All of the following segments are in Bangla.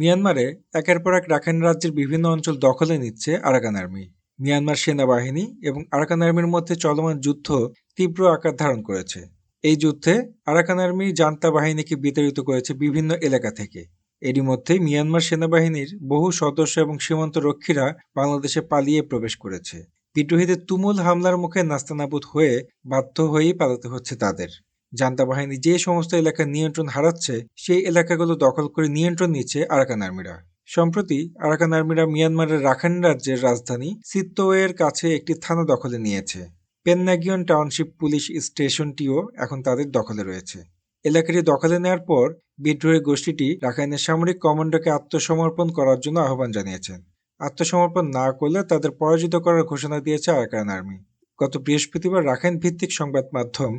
মিয়ানমারে একের পর এক রাখাইন রাজ্যের বিভিন্ন অঞ্চল দখলে নিচ্ছে আরাকান আর্মি। মিয়ানমার সেনাবাহিনী এবং আরাকান আর্মির মধ্যে চলমান যুদ্ধ তীব্র আকার ধারণ করেছে। এই যুদ্ধে আরাকান আর্মি জান্তা বাহিনীকে বিতাড়িত করেছে বিভিন্ন এলাকা থেকে। এরই মধ্যে মিয়ানমার সেনাবাহিনীর বহু সদস্য এবং সীমান্ত রক্ষীরা বাংলাদেশে পালিয়ে প্রবেশ করেছে। বিদ্রোহীদের তুমুল হামলার মুখে নাস্তানাবুদ হয়ে বাধ্য হয়েই পালাতে হচ্ছে তাদের। জান্তা বাহিনী যে সমস্ত এলাকার নিয়ন্ত্রণ হারাচ্ছে, সেই এলাকাগুলো দখল করে নিয়ন্ত্রণ নিচ্ছে আরাকান আর্মিরা। সম্প্রতি আরাকান আর্মিরা মিয়ানমারের রাখাইন রাজ্যের রাজধানী সিত্তোয়ের কাছে একটি থানা দখলে নিয়েছে। পেন্নাগিয়ন টাউনশিপ পুলিশ স্টেশনটিও এখন তাদের দখলে রয়েছে। এলাকাটি দখলে নেওয়ার পর বিদ্রোহী গোষ্ঠীটি রাখাইনের সামরিক কমান্ডোকে আত্মসমর্পণ করার জন্য আহ্বান জানিয়েছেন আত্মসমর্পণ না করলে তাদের পরাজিত করার ঘোষণা দিয়েছে আরাকান আর্মি। গত বৃহস্পতিবার রাখাইন ভিত্তিক সংবাদ মাধ্যম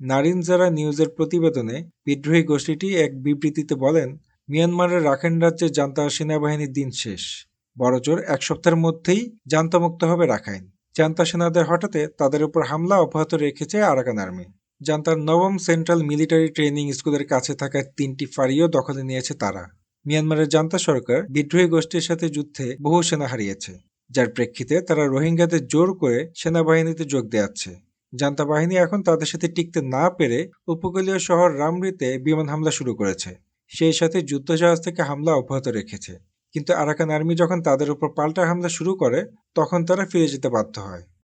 নারিনজারা নিউজের প্রতিবেদনে বিদ্রোহী গোষ্ঠীটি এক বিবৃতিতে বলেন, মিয়ানমারের রাখাইন রাজ্যের জান্তা সেনাবাহিনীর দিন শেষ। বড়জোর এক সপ্তাহের মধ্যেই জান্তামুক্ত হবে রাখাইন। জান্তা সেনাদের হঠাতে তাদের উপর হামলা অব্যাহত রেখেছে আরাকান আর্মি। জান্তার নবম সেন্ট্রাল মিলিটারি ট্রেনিং স্কুলের কাছে থাকা তিনটি ফাঁড়িও দখলে নিয়েছে তারা। মিয়ানমারের জান্তা সরকার বিদ্রোহী গোষ্ঠীর সাথে যুদ্ধে বহু সেনা হারিয়েছে। যার প্রেক্ষিতে তারা রোহিঙ্গাদের জোর করে সেনাবাহিনীতে যোগ দেওয়াচ্ছে। জান্তা বাহিনী এখন তাদের সাথে টিকতে না পেরে উপকূলীয় শহর রামরিতে বিমান হামলা শুরু করেছে। সেই সাথে যুদ্ধজাহাজ থেকে হামলা অব্যাহত রেখেছে। কিন্তু আরাকান আর্মি যখন তাদের উপর পাল্টা হামলা শুরু করে, তখন তারা ফিরে যেতে বাধ্য হয়।